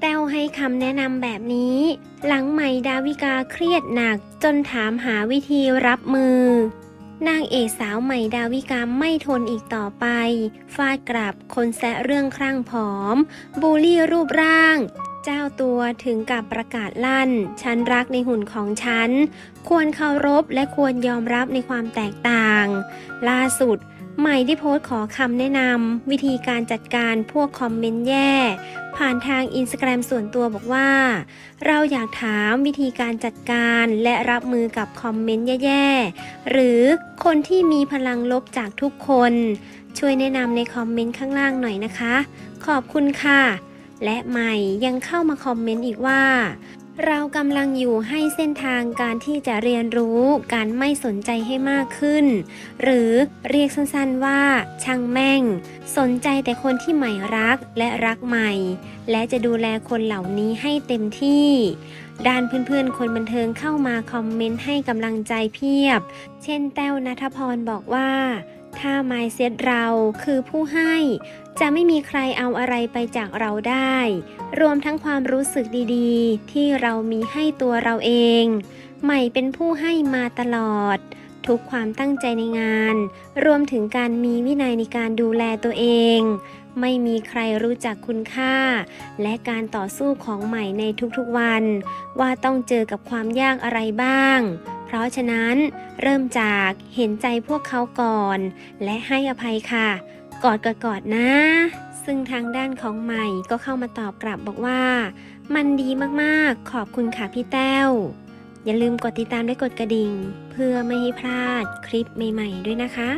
แต้วให้คำแนะนำแบบนี้ หลังใหม่ดาวิกาเครียดหนักจนถามหาวิธีรับมือ นางเอกสาวใหม่ดาวิกาไม่ทนอีกต่อไป ฟาดกลับคนแซะเรื่องครั่งผอม บูลลี่รูปร่าง เจ้าตัวถึงกับประกาศลั่น ฉันรักในหุ่นของฉัน ควรเคารพและควรยอมรับในความแตกต่าง ล่าสุดใหม่ได้โพสต์ขอคำแนะนำวิธีการจัดการพวกคอมเมนต์แย่ ผ่านทางอินสตาแกรมส่วนตัวบอกว่า เราอยากถามวิธีการจัดการและรับมือกับคอมเมนต์แย่ๆ หรือคนที่มีพลังลบจากทุกคน ช่วยแนะนำในคอมเมนต์ข้างล่างหน่อยนะคะ ขอบคุณค่ะ และใหม่ยังเข้ามาคอมเมนต์อีกว่า เรากำลังอยู่ให้เส้นทางการที่จะเรียนรู้การไม่สนใจให้มากขึ้น หรือเรียกสั้นๆว่าช่างแม่ง สนใจแต่คนที่ใหม่รักและรักใหม่ และจะดูแลคนเหล่านี้ให้เต็มที่ด้านเพื่อนๆ คนบันเทิงเข้ามาคอมเมนต์ให้กำลังใจเพียบ เช่นแต้วนัทพรบอกว่า ถ้า mindset เราคือผู้ให้ จะไม่มีใครเอาอะไรไปจากเราได้ รวมทั้งความรู้สึกดีๆ ที่เรามีให้ตัวเราเอง ใหม่เป็นผู้ให้มาตลอด ทุกความตั้งใจในงาน รวมถึงการมีวินัยในการดูแลตัวเอง ไม่มีใครรู้จักคุณค่า และการต่อสู้ของใหม่ในทุกๆวัน ว่าต้องเจอกับความยากอะไรบ้าง เพราะฉะนั้นเริ่มจากเห็นใจพวกเขาก่อน และให้อภัยค่ะ กอดกอดกอดนะ ซึ่งทางด้านของใหม่ก็เข้ามาตอบกลับบอกว่า มันดีมากๆ ขอบคุณค่ะพี่แต้ว อย่าลืมกดติดตามและกดกระดิ่ง เพื่อไม่ให้พลาดคลิปใหม่ ๆ ด้วยนะคะ